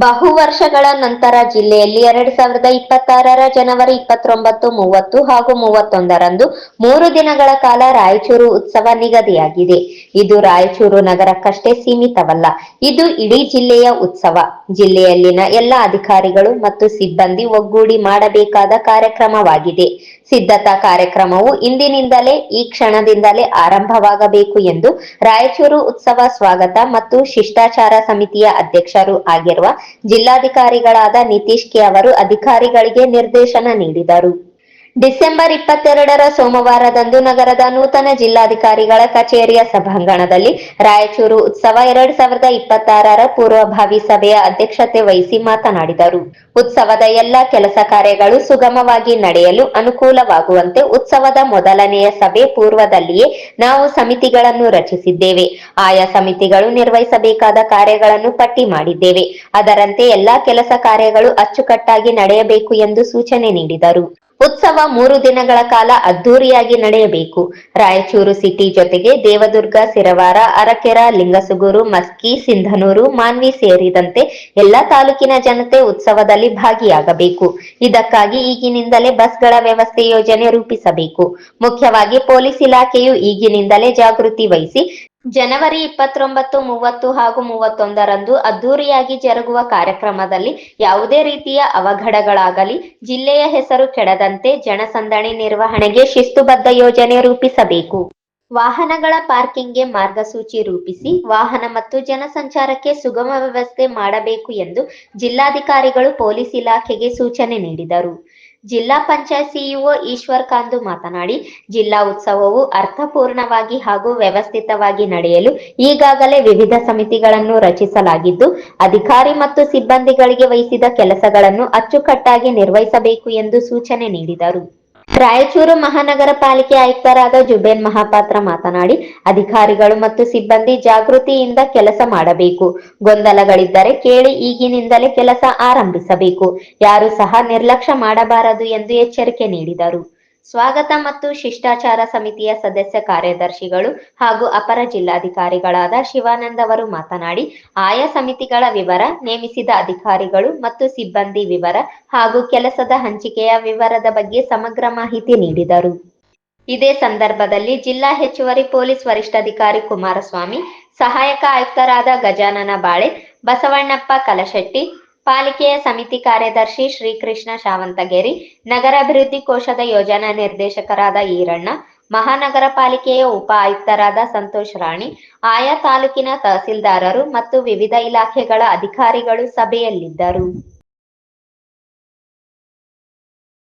ಬಹು ವರ್ಷಗಳ ನಂತರ ಜಿಲ್ಲೆಯಲ್ಲಿ ಎರಡ್ ಸಾವಿರದ ಇಪ್ಪತ್ತಾರರ ಜನವರಿ ಇಪ್ಪತ್ತೊಂಬತ್ತು, ಮೂವತ್ತು ಹಾಗೂ ಮೂವತ್ತೊಂದರಂದು ಮೂರು ದಿನಗಳ ಕಾಲ ರಾಯಚೂರು ಉತ್ಸವ ನಿಗದಿಯಾಗಿದೆ. ಇದು ರಾಯಚೂರು ನಗರಕ್ಕಷ್ಟೇ ಸೀಮಿತವಲ್ಲ, ಇದು ಇಡೀ ಜಿಲ್ಲೆಯ ಉತ್ಸವ. ಜಿಲ್ಲೆಯಲ್ಲಿನ ಎಲ್ಲ ಅಧಿಕಾರಿಗಳು ಮತ್ತು ಸಿಬ್ಬಂದಿ ಒಗ್ಗೂಡಿ ಮಾಡಬೇಕಾದ ಕಾರ್ಯಕ್ರಮವಾಗಿದೆ. ಸಿದ್ಧತಾ ಕಾರ್ಯಕ್ರಮವು ಇಂದಿನಿಂದಲೇ ಈ ಕ್ಷಣದಿಂದಲೇ ಆರಂಭವಾಗಬೇಕು ಎಂದು ರಾಯಚೂರು ಉತ್ಸವ ಸ್ವಾಗತ ಮತ್ತು ಶಿಷ್ಟಾಚಾರ ಸಮಿತಿಯ ಅಧ್ಯಕ್ಷರು ಆಗಿರುವ ಜಿಲ್ಲಾಧಿಕಾರಿಗಳಾದ ನಿತೀಶ್ ಕೆ ಅವರು ಅಧಿಕಾರಿಗಳಿಗೆ ನಿರ್ದೇಶನ ನೀಡಿದರು. ಡಿಸೆಂಬರ್ ಇಪ್ಪತ್ತೆರಡರ ಸೋಮವಾರದಂದು ನಗರದ ನೂತನ ಜಿಲ್ಲಾಧಿಕಾರಿಗಳ ಕಚೇರಿಯ ಸಭಾಂಗಣದಲ್ಲಿ ರಾಯಚೂರು ಉತ್ಸವ ಎರಡ್ ಸಾವಿರದ ಇಪ್ಪತ್ತಾರರ ಪೂರ್ವಭಾವಿ ಸಭೆಯ ಅಧ್ಯಕ್ಷತೆ ವಹಿಸಿ ಮಾತನಾಡಿದರು. ಉತ್ಸವದ ಎಲ್ಲ ಕೆಲಸ ಕಾರ್ಯಗಳು ಸುಗಮವಾಗಿ ನಡೆಯಲು ಅನುಕೂಲವಾಗುವಂತೆ ಉತ್ಸವದ ಮೊದಲನೆಯ ಸಭೆ ಪೂರ್ವದಲ್ಲಿಯೇ ನಾವು ಸಮಿತಿಗಳನ್ನು ರಚಿಸಿದ್ದೇವೆ. ಆಯಾ ಸಮಿತಿಗಳು ನಿರ್ವಹಿಸಬೇಕಾದ ಕಾರ್ಯಗಳನ್ನು ಪಟ್ಟಿ ಮಾಡಿದ್ದೇವೆ. ಅದರಂತೆ ಎಲ್ಲಾ ಕೆಲಸ ಕಾರ್ಯಗಳು ಅಚ್ಚುಕಟ್ಟಾಗಿ ನಡೆಯಬೇಕು ಎಂದು ಸೂಚನೆ ನೀಡಿದರು. ಉತ್ಸವ ಮೂರು ದಿನಗಳ ಕಾಲ ಅದ್ದೂರಿಯಾಗಿ ನಡೆಯಬೇಕು. ರಾಯಚೂರು ಸಿಟಿ ಜೊತೆಗೆ ದೇವದುರ್ಗ ಸಿರವಾರ ಅರಕೆರ, ಲಿಂಗಸುಗೂರು, ಮಸ್ಕಿ, ಸಿಂಧನೂರು, ಮಾನ್ವಿ ಸೇರಿದಂತೆ ಎಲ್ಲಾ ತಾಲೂಕಿನ ಜನತೆ ಉತ್ಸವದಲ್ಲಿ ಭಾಗಿಯಾಗಬೇಕು. ಇದಕ್ಕಾಗಿ ಈಗಿನಿಂದಲೇ ಬಸ್ಗಳ ವ್ಯವಸ್ಥೆ ಯೋಜನೆ ರೂಪಿಸಬೇಕು. ಮುಖ್ಯವಾಗಿ ಪೊಲೀಸ್ ಇಲಾಖೆಯು ಈಗಿನಿಂದಲೇ ಜಾಗೃತಿ ವಹಿಸಿ ಜನವರಿ ಇಪ್ಪತ್ತೊಂಬತ್ತು, ಮೂವತ್ತು ಹಾಗೂ ಮೂವತ್ತೊಂದರಂದು ಅದ್ದೂರಿಯಾಗಿ ಜರುಗುವ ಕಾರ್ಯಕ್ರಮದಲ್ಲಿ ಯಾವುದೇ ರೀತಿಯ ಅವಘಡಗಳಾಗಲಿ, ಜಿಲ್ಲೆಯ ಹೆಸರು ಕೆಡದಂತೆ ಜನಸಂದಣಿ ನಿರ್ವಹಣೆಗೆ ಶಿಸ್ತುಬದ್ಧ ಯೋಜನೆ ರೂಪಿಸಬೇಕು. ವಾಹನಗಳ ಪಾರ್ಕಿಂಗ್ಗೆ ಮಾರ್ಗಸೂಚಿ ರೂಪಿಸಿ, ವಾಹನ ಮತ್ತು ಜನಸಂಚಾರಕ್ಕೆ ಸುಗಮ ವ್ಯವಸ್ಥೆ ಮಾಡಬೇಕು ಎಂದು ಜಿಲ್ಲಾಧಿಕಾರಿಗಳು ಪೊಲೀಸ್ ಇಲಾಖೆಗೆ ಸೂಚನೆ ನೀಡಿದರು. ಜಿಲ್ಲಾ ಪಂಚಾಯತ್ ಸಿಇಒ ಈಶ್ವರ್ ಕಾಂದು ಮಾತನಾಡಿ, ಜಿಲ್ಲಾ ಉತ್ಸವವು ಅರ್ಥಪೂರ್ಣವಾಗಿ ಹಾಗೂ ವ್ಯವಸ್ಥಿತವಾಗಿ ನಡೆಯಲು ಈಗಾಗಲೇ ವಿವಿಧ ಸಮಿತಿಗಳನ್ನು ರಚಿಸಲಾಗಿದ್ದು, ಅಧಿಕಾರಿ ಮತ್ತು ಸಿಬ್ಬಂದಿಗಳಿಗೆ ವಹಿಸಿದ ಕೆಲಸಗಳನ್ನು ಅಚ್ಚುಕಟ್ಟಾಗಿ ನಿರ್ವಹಿಸಬೇಕು ಎಂದು ಸೂಚನೆ ನೀಡಿದರು. ರಾಯಚೂರು ಮಹಾನಗರ ಪಾಲಿಕೆ ಆಯುಕ್ತರಾದ ಜುಬೇನ್ ಮಹಾಪಾತ್ರ ಮಾತನಾಡಿ, ಅಧಿಕಾರಿಗಳು ಮತ್ತು ಸಿಬ್ಬಂದಿ ಜಾಗೃತಿಯಿಂದ ಕೆಲಸ ಮಾಡಬೇಕು. ಗೊಂದಲಗಳಿದ್ದರೆ ಕೇಳಿ ಈಗಿನಿಂದಲೇ ಕೆಲಸ ಆರಂಭಿಸಬೇಕು. ಯಾರು ಸಹ ನಿರ್ಲಕ್ಷ್ಯ ಮಾಡಬಾರದು ಎಂದು ಎಚ್ಚರಿಕೆ ನೀಡಿದರು. ಸ್ವಾಗತ ಮತ್ತು ಶಿಷ್ಟಾಚಾರ ಸಮಿತಿಯ ಸದಸ್ಯ ಕಾರ್ಯದರ್ಶಿಗಳು ಹಾಗೂ ಅಪರ ಜಿಲ್ಲಾಧಿಕಾರಿಗಳಾದ ಶಿವಾನಂದ್ ಅವರು ಮಾತನಾಡಿ, ಆಯಾ ಸಮಿತಿಗಳ ವಿವರ, ನೇಮಿಸಿದ ಅಧಿಕಾರಿಗಳು ಮತ್ತು ಸಿಬ್ಬಂದಿ ವಿವರ ಹಾಗೂ ಕೆಲಸದ ಹಂಚಿಕೆಯ ವಿವರದ ಬಗ್ಗೆ ಸಮಗ್ರ ಮಾಹಿತಿ ನೀಡಿದರು. ಇದೇ ಸಂದರ್ಭದಲ್ಲಿ ಜಿಲ್ಲಾ ಹೆಚ್ಚುವರಿ ಪೊಲೀಸ್ ವರಿಷ್ಠಾಧಿಕಾರಿ ಕುಮಾರಸ್ವಾಮಿ, ಸಹಾಯಕ ಆಯುಕ್ತರಾದ ಗಜಾನನ ಬಾಳೆ, ಬಸವಣ್ಣಪ್ಪ ಕಲಶೆಟ್ಟಿ ಪಾಲಿಕೆಯ ಸಮಿತಿ ಕಾರ್ಯದರ್ಶಿ ಶ್ರೀಕೃಷ್ಣ ಶಾವಂತಗೇರಿ, ನಗರಾಭಿವೃದ್ಧಿ ಕೋಶದ ಯೋಜನಾ ನಿರ್ದೇಶಕರಾದ ಈರಣ್ಣ, ಮಹಾನಗರ ಪಾಲಿಕೆಯ ಉಪ ಆಯುಕ್ತರಾದ ಸಂತೋಷ್ ರಾಣಿ, ಆಯಾ ತಾಲೂಕಿನ ತಹಸೀಲ್ದಾರರು ಮತ್ತು ವಿವಿಧ ಇಲಾಖೆಗಳ ಅಧಿಕಾರಿಗಳು ಸಭೆಯಲ್ಲಿದ್ದರು.